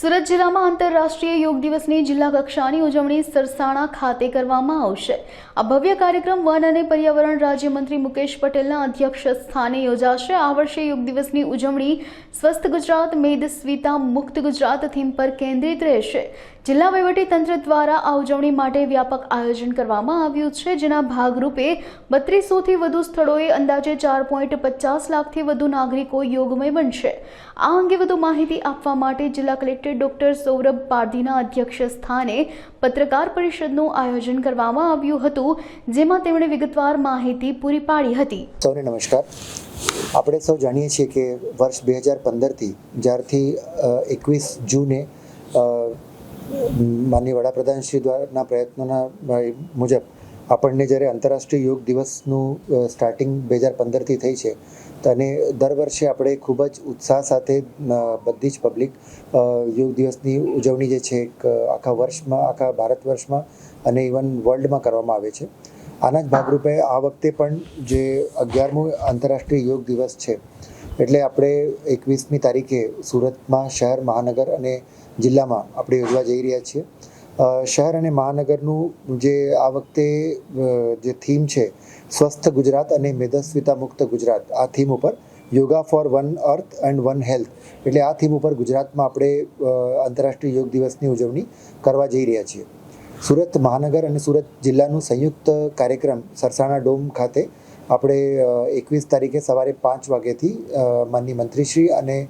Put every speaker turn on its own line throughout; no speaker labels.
સુરત જિલ્લામાં આંતરરાષ્ટ્રીય યોગ દિવસની જિલ્લા કક્ષાની ઉજવણી સરસાણા ખાતે કરવામાં આવશે. આ ભવ્ય કાર્યક્રમ વન અને પર્યાવરણ રાજ્યમંત્રી મુકેશ પટેલના અધ્યક્ષ સ્થાને યોજાશે. આ વર્ષે યોગ દિવસની ઉજવણી સ્વસ્થ ગુજરાત, મેદસ્વીતા, મુક્ત ગુજરાત થીમ પર કેન્દ્રિત રહેશે. જિલ્લા તંત્ર દ્વારા આ ઉજવણી માટે વ્યાપક આયોજન કરવામાં આવ્યું છે, જેના ભાગરૂપે બત્રીસોથી વધુ સ્થળોએ અંદાજે ચાર પોઈન્ટ પચાસ લાખથી વધુ નાગરિકો યોગમય બનશે. આ અંગે વધુ માહિતી આપવા માટે જિલ્લા કલેક્ટર ડોક્ટર સૌરભ પારધીના અધ્યક્ષ સ્થાને પત્રકાર પરિષદનું આયોજન કરવામાં આવ્યું હતું, જેમાં તેમણે વિગતવાર માહિતી પૂરી પાડી હતી.
સૌને નમસ્કાર. આપણે સૌ જાણીએ છીએ કે વર્ષ બે હજાર પંદરથી જ્યારથી એકવીસ જૂને અ, વડાપ્રધાનશ્રી વડાપ્રધાન શ્રી દ્વારાના પ્રયત્નોના મુજબ આપણને જ્યારે આંતરરાષ્ટ્રીય યોગ દિવસનું સ્ટાર્ટિંગ બે હજાર પંદરથી થઈ છે અને દર વર્ષે આપણે ખૂબ જ ઉત્સાહ સાથે બધી જ પબ્લિક યોગ દિવસની ઉજવણી જે છે એક આખા વર્ષમાં આખા ભારત વર્ષમાં અને ઇવન વર્લ્ડમાં કરવામાં આવે છે. આના જ ભાગરૂપે આ વખતે પણ જે અગિયારમું આંતરરાષ્ટ્રીય યોગ દિવસ છે એટલે આપણે એકવીસમી તારીખે સુરતમાં શહેર મહાનગર અને જિલ્લામાં આપણે યોજવા જઈ રહ્યા છીએ. શહેર અને મહાનગરનું જે આ વખતે જે થીમ છે, સ્વસ્થ ગુજરાત અને મેદસ્વીતા મુક્ત ગુજરાત, આ થીમ ઉપર yoga for one earth and one health એટલે આ થીમ ઉપર ગુજરાતમાં આપણે આંતરરાષ્ટ્રીય યોગ દિવસની ઉજવણી કરવા જઈ રહ્યા છીએ. સુરત મહાનગર અને સુરત જિલ્લાનું સંયુક્ત કાર્યક્રમ સરસાણા ડોમ ખાતે આપણે એકવીસ તારીખે સવારે પાંચ વાગ્યાથી માનની મંત્રીશ્રી અને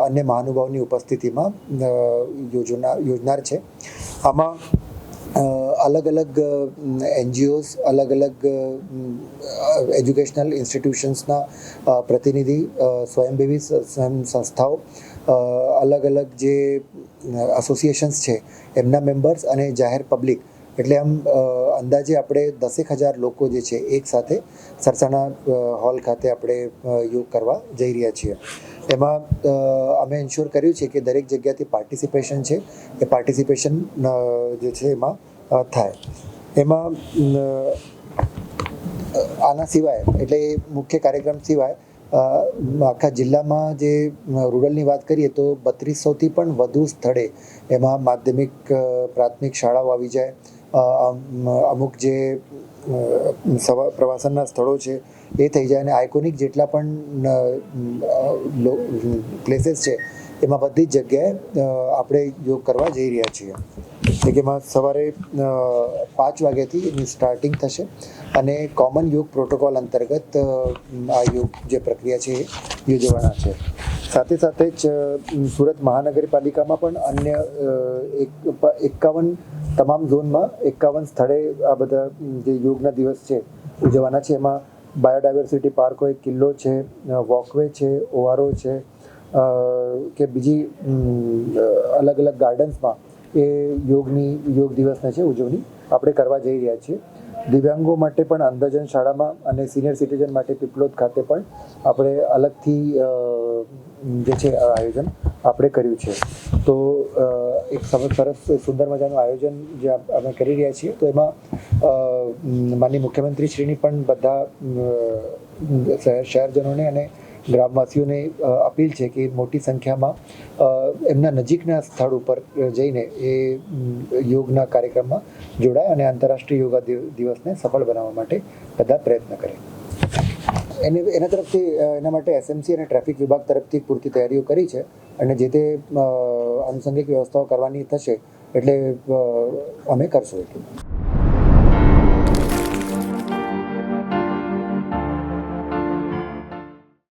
અન્ય મહાનુભાવની ઉપસ્થિતિમાં યોજના, યોજનાર છે. આમાં અલગ અલગ એનજીઓઝ, અલગ અલગ એજ્યુકેશનલ ઇન્સ્ટિટ્યુશન્સના પ્રતિનિધિ સ્વયંભેવી સ- સ્વયં સંસ્થાઓ અલગ અલગ જે એસોસિએશન્સ છે, એમના મેમ્બર્સ અને જાહેર પબ્લિક. એટલે આમ અંદાજે આપણે દસેક હજાર લોકો જે છે એક સાથે સરસાણા હોલ ખાતે આપણે યોગ કરવા જઈ રહ્યા છીએ. એમાં અમે ઇન્શ્યોર કર્યું છે કે દરેક જગ્યાથી પાર્ટિસિપેશન છે, એ પાર્ટિસિપેશન જે છે એમાં થાય. એમાં આના સિવાય, એટલે મુખ્ય કાર્યક્રમ સિવાય આખા જિલ્લામાં જે રૂરલની વાત કરીએ તો બત્રીસોથી પણ વધુ સ્થળે એમાં માધ્યમિક પ્રાથમિક શાળાઓ આવી જાય અમુક જે પ્રવાસનના સ્થળો છે, એ થઈ જાય અને આઇકોનિક જેટલા પણ પ્લેસીસ છે, એમાં બધી જ જગ્યાએ આપણે યોગ કરવા જઈ રહ્યા છીએ. એટલે કે એમાં સવારે પાંચ વાગ્યાથી એની સ્ટાર્ટિંગ થશે અને કોમન યોગ પ્રોટોકોલ અંતર્ગત આ યોગ જે પ્રક્રિયા છે, એ યોજવાના છે. સાથે સાથે જ સુરત મહાનગરપાલિકામાં પણ અન્ય એક, એકાવન તમામ ઝોનમાં એકાવન સ્થળે આ બધા જે યોગના દિવસ છે, ઉજવવાના છે. એમાં બાયોડાયવર્સિટી પાર્ક હોય, કિલ્લો છે વોકવે છે, ઓઆરઓ છે કે બીજી અલગ અલગ ગાર્ડન્સમાં એ યોગની, યોગ દિવસના છે, ઉજવણી આપણે કરવા જઈ રહ્યા છીએ. દિવ્યાંગો માટે પણ અંધજન શાળામાં અને સિનિયર સિટીઝન માટે પીપલોદ ખાતે પણ આપણે અલગથી જે છે આયોજન આપણે કર્યું છે. તો એક સરસ સુંદર મજાનું આયોજન જે અમે કરી રહ્યા છીએ તો એમાં અ, માનનીય મુખ્યમંત્રીશ્રીની પણ બધા શહેર શહેરજનોને અને ગ્રામવાસીઓને અપીલ છે કે મોટી સંખ્યામાં એમના નજીકના સ્થળ ઉપર જઈને એ યોગના કાર્યક્રમમાં જોડાય અને આંતરરાષ્ટ્રીય યોગા દિવસને સફળ બનાવવા માટે બધા પ્રયત્ન કરે. એને, એના તરફથી એના માટે એસએમસી અને ટ્રાફિક વિભાગ તરફથી પૂરતી તૈયારીઓ કરી છે અને જે તે આનુષંગિક વ્યવસ્થાઓ કરવાની થશે એટલે અમે કરશું એટલું.